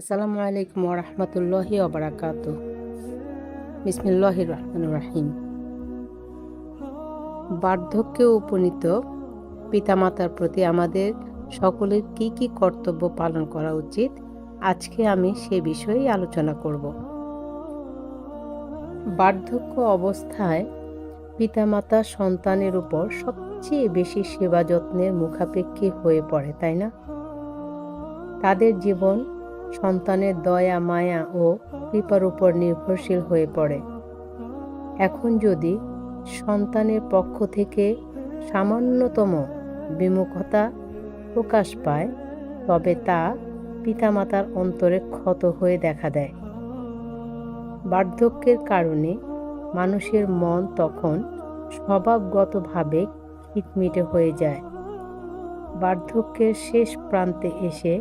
আসসালামু আলাইকুম রহমতুল্লাহি ওবরাকাত বিসমিল্লাহ রহমান রাহিম। বার্ধক্যে উপনীত পিতামাতার প্রতি আমাদের সকলের কি কি কর্তব্য পালন করা উচিত, আজকে আমি সে বিষয়ে আলোচনা করব। বার্ধক্য অবস্থায় পিতামাতা সন্তানের উপর সবচেয়ে বেশি সেবা যত্নের মুখাপেক্ষী হয়ে পড়ে, তাই না? তাদের জীবন সন্তানের দয়া, মায়া ও কৃপার উপর নির্ভরশীল হয়ে পড়ে। এখন যদি সন্তানের পক্ষ থেকে সামান্যতম বিমুখতা প্রকাশ পায়, তবে তা পিতামাতার অন্তরে ক্ষত হয়ে দেখা দেয়। বার্ধক্যের কারণে মানুষের মন তখন স্বভাবগতভাবে খিটমিটে হয়ে যায়। বার্ধক্যের শেষ প্রান্তে এসে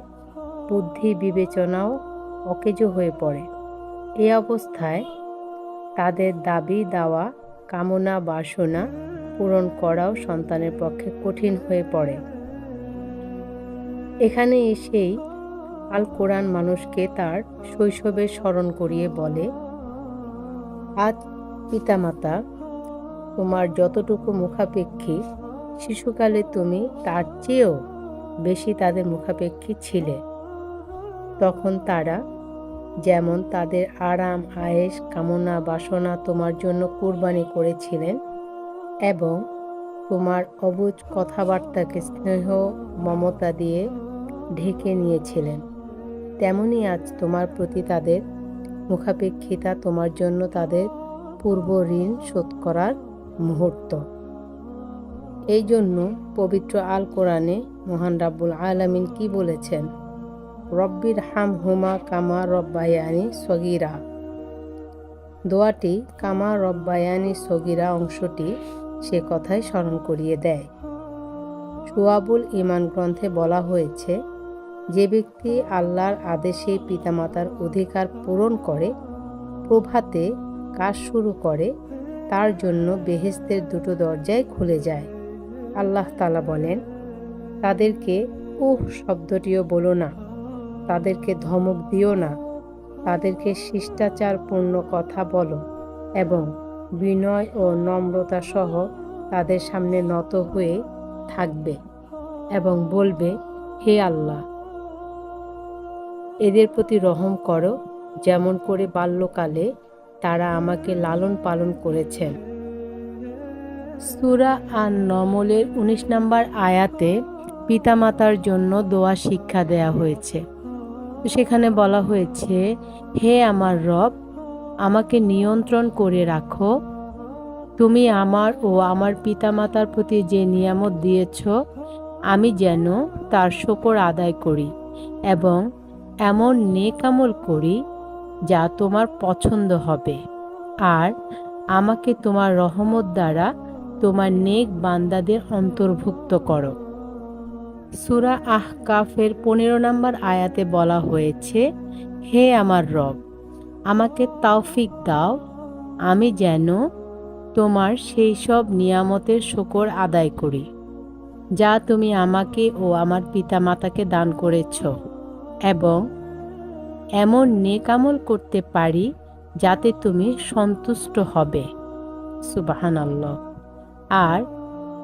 বুদ্ধি বিবেচনাও অকেজো হয়ে পড়ে। এ অবস্থায় তাদের দাবি দাওয়া, কামনা বাসনা পূরণ করাও সন্তানের পক্ষে কঠিন হয়ে পড়ে। এখানে এসেই আল কোরআন মানুষকে তার শৈশবে স্মরণ করিয়ে বলে, আজ পিতামাতা, তোমার যতটুকু মুখাপেক্ষী, শিশুকালে তুমি তার চেয়েও বেশি তাদের মুখাপেক্ষী ছিলে। তখন তারা, যেমন তাদের আরাম আয়েস কামনা, বাসনা তোমার জন্য কুরবানি করেছিলেন এবং তোমার অবুজ কথাবার্তাকে স্নেহ, মমতা দিয়ে ঢেকে নিয়েছিলেন। তেমনি আজ তোমার প্রতি তাদের মুখাপেক্ষিতা তোমার জন্য তাদের পূর্ব ঋণ শোধ করার মুহূর্ত। এই জন্য পবিত্র আল কোরআনে মহান রাব্বুল আলামিন কি বলেছেন? রব্বির হাম হুমা কামা রব্বায়ানি সগিরা। দোয়াটি কামা রব্বায়ানি সগিরা অংশটি সে কথাই স্মরণ করিয়ে দেয়। সুয়াবুল ইমান গ্রন্থে বলা হয়েছে, যে ব্যক্তি আল্লাহর আদেশে পিতামাতার অধিকার পূরণ করে, প্রভাতে কাজ শুরু করে, তার জন্য বেহেস্তের দুটো দরজায় খুলে যায়। আল্লাহ তালা বলেন, তাদেরকে উহ শব্দটিও বলো না। তাদেরকে ধমক দিও না। তাদেরকে শিষ্টাচারপূর্ণ কথা বলো এবং বিনয় ও নম্রতা সহ তাদের সামনে নত হয়ে থাকবে এবং বলবে, হে আল্লাহ, এদের প্রতি রহম করো। যেমন করে বাল্যকালে তারা আমাকে লালন পালন করেছেন। সুরা আর নমলের উনিশ নম্বর আয়াতে পিতামাতার জন্য দোয়া শিক্ষা দেয়া হয়েছে। সেখানে বলা হয়েছে, হে আমার রব, আমাকে নিয়ন্ত্রণ করে রাখো। তুমি আমার ও আমার পিতামাতার প্রতি যে নিয়ামত দিয়েছ, আমি যেন তার শকর আদায় করি এবং এমন নেকামল করি যা তোমার পছন্দ হবে। আর আমাকে তোমার রহমত দ্বারা তোমার নেক বান্দাদের অন্তর্ভুক্ত করো। সুরা আহ কাফের পনেরো নম্বর আয়াতে বলা হয়েছে, হে আমার রব, আমাকে তাওফিক দাও, আমি যেন তোমার সেই সব নিয়ামতের শকর আদায় করি, যা তুমি আমাকে ও আমার পিতামাতাকে দান করেছ, এবং এমন নেকামল করতে পারি যাতে তুমি সন্তুষ্ট হবে। সুবাহান আর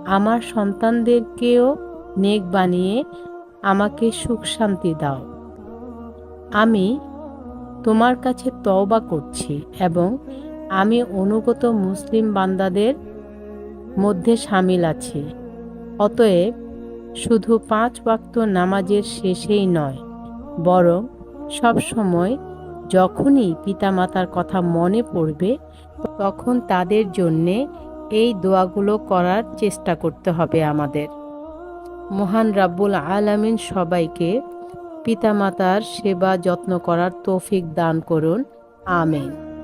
আমার সন্তানদেরকেও নেক বানিয়ে আমাকে সুখ শান্তি দাও। আমি তোমার কাছে তওবা করছি এবং আমি অনুগত মুসলিম বান্দাদের মধ্যে সামিল আছি। অতএব শুধু পাঁচ ওয়াক্ত নামাজের শেষেই নয়, বরং সব সময় যখনই পিতামাতার কথা মনে পড়বে, তখন তাদের জন্যে এই দোয়াগুলো করার চেষ্টা করতে হবে আমাদের। মহান রাব্বুল আলামিন সবাইকে পিতামাতার সেবা যত্ন করার তৌফিক দান করুন। আমেন।